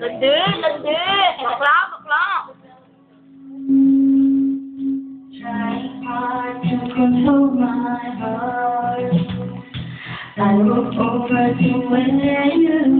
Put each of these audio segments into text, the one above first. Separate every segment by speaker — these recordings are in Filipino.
Speaker 1: Landi, landi. Bakla, bakla.
Speaker 2: Trying hard to control my heart. I look over to where you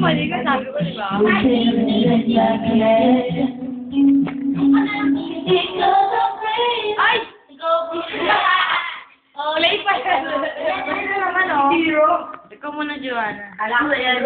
Speaker 1: Mali. Ka, sabi ko, di ba? Ay! Oh, late pa yan. Zero. Ikaw muna, Joanna.
Speaker 2: Alam ko yan,